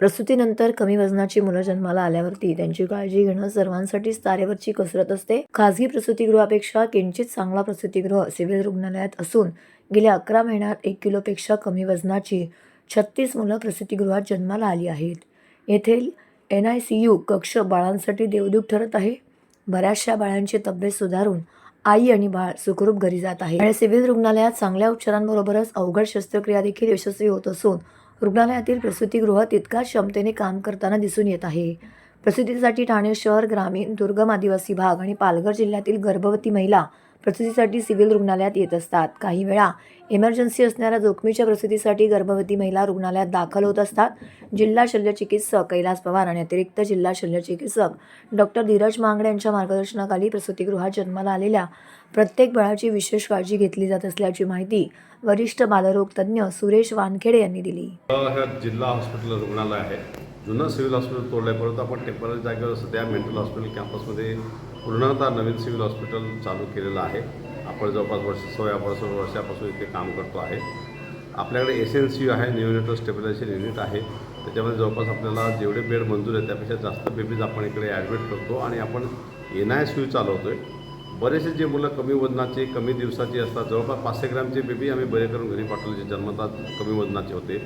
प्रसूतीनंतर कमी वजनाची मुलं जन्माला आल्यावरती त्यांची काळजी घेणं सर्वांसाठीच तारेवरची कसरत असते. खासगी प्रसूतीगृहापेक्षा किंचित चांगला प्रसूतीगृह सिव्हिल रुग्णालयात असून गेल्या अकरा महिन्यात एक किलोपेक्षा कमी वजनाची छत्तीस मुलं प्रसूतीगृहात जन्माला आली आहेत. येथील एन आय सी यू कक्ष बाळांसाठी देवदूत ठरत आहे. बऱ्याचशा बाळांची तब्येत सुधारून आई आणि बाळ सुखरूप घरी जात आहे आणि सिव्हिल रुग्णालयात चांगल्या उपचारांबरोबरच अवघड शस्त्रक्रिया देखील यशस्वी होत असून रुग्णालयातील प्रसूतीगृह तितकाच क्षमतेने काम करताना दिसून येत आहे. प्रसूतीसाठी ठाणे शहर ग्रामीण दुर्गम आदिवासी भाग आणि पालघर जिल्ह्यातील गर्भवती महिला प्रसूतीसाठी सिव्हिल रुग्णालयात येत असतात. काही वेळा इमर्जन्सी असणाऱ्या जोखमीच्या प्रसूतीसाठी गर्भवती महिला रुग्णालयात दाखल होत असतात. जिल्हा शल्यचिकित्सक कैलास पवार आणि अतिरिक्त जिल्हा शल्यचिकित्सक डॉक्टर धीरज मांगडे यांच्या मार्गदर्शनाखाली प्रसूतीगृहात जन्माला आलेल्या प्रत्येक बाळाची विशेष काळजी घेतली जात असल्याची माहिती वरिष्ठ बालरोग तज्ज्ञ सुरेश वानखेडे यांनी दिली. जिल्हा हॉस्पिटल रुग्णालय आहे. जुनं सिव्हिल हॉस्पिटल तोडल्यापर्यंत आपण टेंपररी जागेवर सध्या मेंटल हॉस्पिटल कॅम्पसमध्ये पूर्णतः नवीन सिव्हिल हॉस्पिटल चालू केलेलं आहे. आपण जवळपास वर्ष सोळा वर्ष वर्षापासून इथे काम करतो आहे. आपल्याकडे एस एन सी यू आहे न्यूनेटल स्टेबिलायझेशन युनिट आहे. त्याच्यामध्ये जवळपास आपल्याला जेवढे बेड मंजूर आहेत त्यापेक्षा जास्त बेबीज आपण इकडे ॲडमिट करतो आणि आपण एन आय सी यू चालवतो आहे बरेचसे जे मुलं कमी वजनाचे कमी दिवसाची असतात जवळपास पाचशे ग्रॅमचे बेबी आम्ही बरे करून घरी पाठवले जे जन्मतात कमी वजनाचे होते.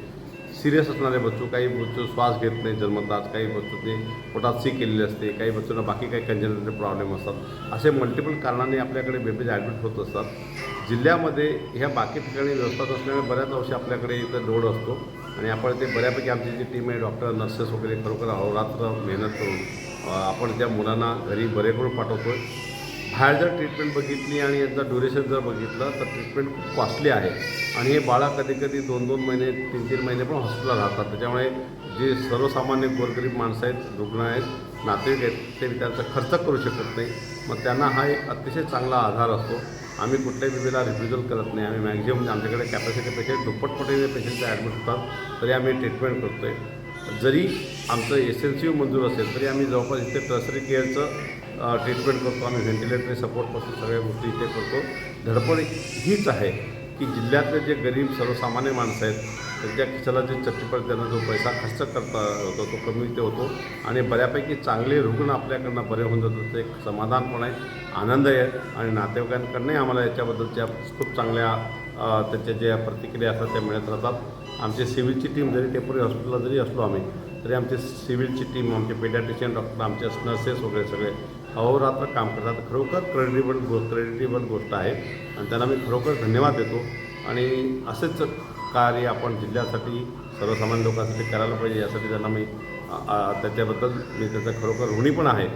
सिरियस असणारे बच्चू काही बच्चू श्वास घेत नाही जन्मतात काही बच्चूचे पोटात सी केलेली असते काही बच्चूंना बाकी काही कंजेनेटल प्रॉब्लेम असतात. असे मल्टिपल कारणाने आपल्याकडे बेबीज ॲडमिट होत असतात. जिल्ह्यामध्ये ह्या बाकी ठिकाणी व्यवस्था असल्यामुळे बऱ्याच वर्षी आपल्याकडे इथं लोड असतो. आणि आपण ते बऱ्यापैकी आमची जी टीम आहे डॉक्टर नर्सेस वगैरे खरोखर अहोरात्र मेहनत करून आपण त्या मुलांना घरी बरे करून पाठवतो आहे बाहेर जर ट्रीटमेंट बघितली आणि यांचा ड्युरेशन जर बघितलं तर ट्रीटमेंट खूप कॉस्टली आहे. आणि हे बाळा कधी कधी दोन दोन महिने तीन तीन महिने पण हॉस्पिटलला राहतात. त्याच्यामुळे जे सर्वसामान्य गोरगरीब माणसं आहेत रुग्ण आहेत नातेवाईक आहेत ते त्यांचा खर्च करू शकत नाही. मग त्यांना हा एक अतिशय चांगला आधार असतो. आम्ही कुठल्याही बेबीला रिफ्युजल करत नाही. आम्ही मॅक्झिमम आमच्याकडे कॅपॅसिटी पेशंट दुप्पटपटीने पेशंट ॲडमिट होतात तरी आम्ही ट्रीटमेंट करतो आहे जरी आमचं एस एन सी यू मंजूर असेल तरी आम्ही जवळपास इथे टर्सरी केअरचं ट्रीटमेंट करतो आम्ही व्हेंटिलेटरी सपोर्टपासून सगळ्या गोष्टी इथे करतो. धडपड हीच आहे की जिल्ह्यातले जे गरीब सर्वसामान्य माणसं आहेत त्यांच्या खिशाला जे चट्टीपट त्यांना जो पैसा खर्च करता होतो तो कमी ते होतो. आणि बऱ्यापैकी चांगले रुग्ण आपल्याकडनं बरे होऊन जातात. ते एक समाधान पण आहे आनंद आहे आणि नातेवाईकांकडनंही आम्हाला याच्याबद्दलच्या खूप चांगल्या त्याच्या ज्या प्रतिक्रिया असतात त्या मिळत राहतात. आमची सिव्हिलची टीम जरी टेंपररी हॉस्पिटलला जरी असलो आम्ही तरी आमची सिव्हिलची टीम आमचे पेडॅटिशियन डॉक्टर आमचे नर्सेस वगैरे सगळे अहोरात्र काम करतात. खरोखर क्रेडिटेबल गो क्रेडिटेबल गोष्ट आहे. आणि त्यांना मी खरोखर धन्यवाद देतो. आणि असेच कार्य आपण जिल्ह्यासाठी सर्वसामान्य लोकांसाठी करायला पाहिजे यासाठी त्यांना मी त्याच्याबद्दल मी त्याचा खरोखर ऋणी पण आहे.